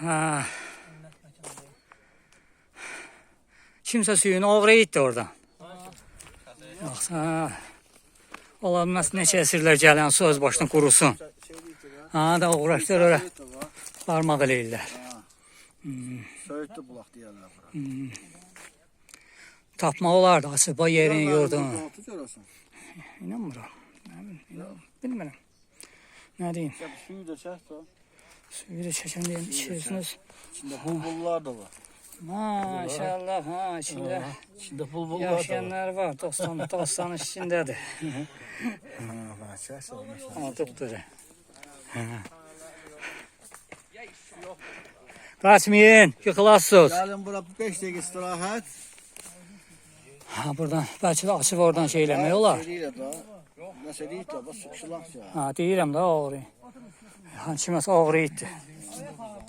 Ha. Kimsə suyunu etdi oradan. Yoxsa ola bilməz neçə əsirlər gələn su öz başına qurusun. Ha da uğraşdır ora barmaq eləyirlər. Söğüt de bulak diyorlar bura. Tapmaq olardı açıb o yerin yurdunu. İnanmıram. Bilmirəm. Nə deyim? Suyu da çek de. Deyim içirsiniz. İçinde bulbullar da var. Maşallah ha İçinde bulbullar da var. yaşayanlar var. Dostan, dostan içindədir. Ha, bana çek olmuş. Ha tutdur. Kaçmayın, yıkılasınız. Gelin bura 5 dakika istirahat. Ha buradan, belki de açıb oradan şey eləmək olar. Seriyle da. Nasıl değil de bas sıkışılak ya. Ha deyirəm də oğru. Ha kiməsə oğru etdi.